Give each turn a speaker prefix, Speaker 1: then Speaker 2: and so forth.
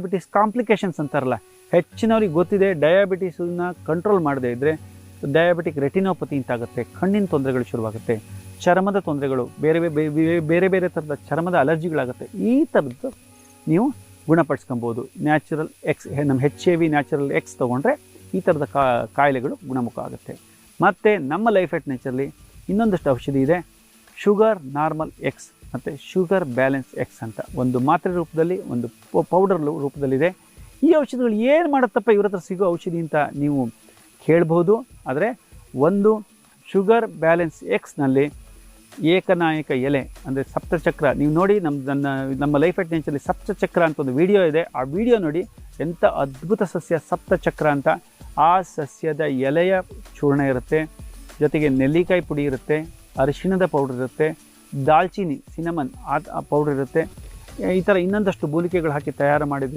Speaker 1: Diabetes complications ಅಂತಾರಲ್ಲ, ಹೆಚ್ಚಿನವ್ರಿಗೆ ಗೊತ್ತಿದೆ ಡಯಾಬಿಟಿಸನ್ನ control ಮಾಡದೇ ಇದ್ದರೆ ಡಯಾಬಿಟಿಕ್ ರೆಟಿನೋಪತಿ ಅಂತಾಗುತ್ತೆ ಕಣ್ಣಿನ ತೊಂದರೆಗಳು ಶುರುವಾಗುತ್ತೆ, ಚರ್ಮದ ತೊಂದರೆಗಳು, ಬೇರೆ ಬೇರೆ ಬೇರೆ ಥರದ ಚರ್ಮದ ಅಲರ್ಜಿಗಳಾಗುತ್ತೆ, ಈ ಥರದ್ದು ನೀವು ಗುಣಪಡಿಸ್ಕೊಬೋದು. ನ್ಯಾಚುರಲ್ ಎಕ್ಸ್ ನಮ್ಮ H A V natural X ತೊಗೊಂಡ್ರೆ ಈ ಥರದ ಕಾ, ಕಾಯಿಲೆಗಳು ಗುಣಮುಖ ಆಗುತ್ತೆ. ಮತ್ತು ನಮ್ಮ ಲೈಫ್ ಎಟ್ ನೇಚರಲ್ಲಿ ಇನ್ನೊಂದಷ್ಟು ಔಷಧಿ ಇದೆ ಶುಗರ್ ನಾರ್ಮಲ್ ಎಕ್ಸ್ ಮತ್ತು ಶುಗರ್ ಬ್ಯಾಲೆನ್ಸ್ ಎಕ್ಸ್ ಅಂತ ಒಂದು ಮಾತ್ರೆ ರೂಪದಲ್ಲಿ, ಒಂದು ಪೌಡರ್ ರೂಪದಲ್ಲಿದೆ. ಈ ಔಷಧಿಗಳು ಏನು ಮಾಡುತ್ತಪ್ಪ ಇವ್ರ ಹತ್ರ ಸಿಗೋ ಔಷಧಿ ಅಂತ ನೀವು ಕೇಳ್ಬೋದು. ಆದರೆ ಒಂದು ಶುಗರ್ ಬ್ಯಾಲೆನ್ಸ್ ಎಕ್ಸ್ನಲ್ಲಿ ಏಕನಾಯಕ ಎಲೆ, ಅಂದರೆ ಸಪ್ತಚಕ್ರ. ನೀವು ನೋಡಿ ನಮ್ಮ ನನ್ನ, ನಮ್ಮ ಲೈಫ್ ಎಟ್ ನೆಂಚಲ್ಲಿ ಸಪ್ತಚಕ್ರ ಅಂತ ಒಂದು ವಿಡಿಯೋ ಇದೆ. ಆ ವಿಡಿಯೋ ನೋಡಿ ಎಂಥ ಅದ್ಭುತ ಸಸ್ಯ ಸಪ್ತಚಕ್ರ ಅಂತ. ಆ ಸಸ್ಯದ ಎಲೆಯ ಚೂರ್ಣ ಇರುತ್ತೆ, ಜೊತೆಗೆ ನೆಲ್ಲಿಕಾಯಿ ಪುಡಿ ಇರುತ್ತೆ, ಅರಿಶಿಣದ ಪೌಡರ್ ಇರುತ್ತೆ ದಾಲ್ಚಿನ್ನಿ ಸಿನಮನ್ ಆ ಪೌಡ್ರ್ ಇರುತ್ತೆ. ಈ ಥರ ಇನ್ನೊಂದಷ್ಟು ಮೂಲಿಕೆಗಳು ಹಾಕಿ ತಯಾರು ಮಾಡಿದ